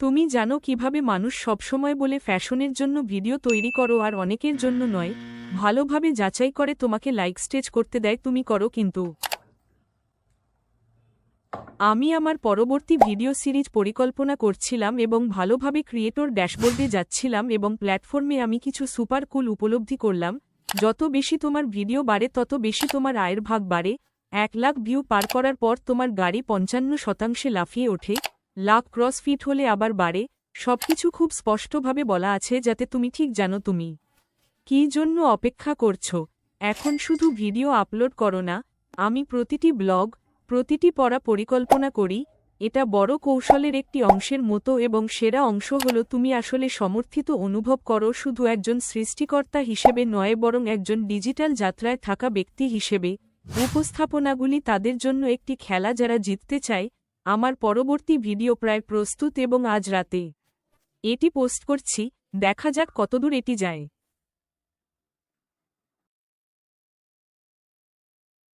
তুমি জানো কীভাবে মানুষ সবসময় বলে ফ্যাশনের জন্য ভিডিও তৈরি করো আর অনেকের জন্য নয়। ভালোভাবে যাচাই করে তোমাকে লাইক স্টেজ করতে দেয়, তুমি করো কিন্তু। আমি আমার পরবর্তী ভিডিও সিরিজ পরিকল্পনা করছিলাম এবং ভালোভাবে ক্রিয়েটর ড্যাশবোর্ডে যাচ্ছিলাম এবং প্ল্যাটফর্মে আমি কিছু সুপার কুল উপলব্ধি করলাম। যত বেশি তোমার ভিডিও বাড়ে, তত বেশি তোমার আয়ের ভাগ বাড়ে। এক লাখ ভিউ পার করার পর তোমার গাড়ি পঞ্চান্ন শতাংশে লাফিয়ে ওঠে। লাখ ক্রস ফিট হলে আবার বাড়ে, সবকিছু খুব স্পষ্টভাবে বলা আছে যাতে তুমি ঠিক জানো তুমি। কী জন্য অপেক্ষা করছ? এখন শুধু ভিডিও আপলোড করো না, আমি প্রতিটি ব্লগ, প্রতিটি পড়া পরিকল্পনা করি, এটা বড় কৌশলের একটি অংশের মতো এবং সেরা অংশ হল তুমি আসলে সমর্থিত অনুভব করো শুধু একজন সৃষ্টিকর্তা হিসেবে নয় বরং একজন ডিজিটাল যাত্রায় থাকা ব্যক্তি হিসেবে। উপস্থাপনাগুলি তাদের জন্য একটি খেলা যারা জিততে চায় আমার পরবর্তী ভিডিও প্রায় প্রস্তুত এবং আজ রাতে এটি পোস্ট করছি, দেখা যাক কতদূর এটি যায়।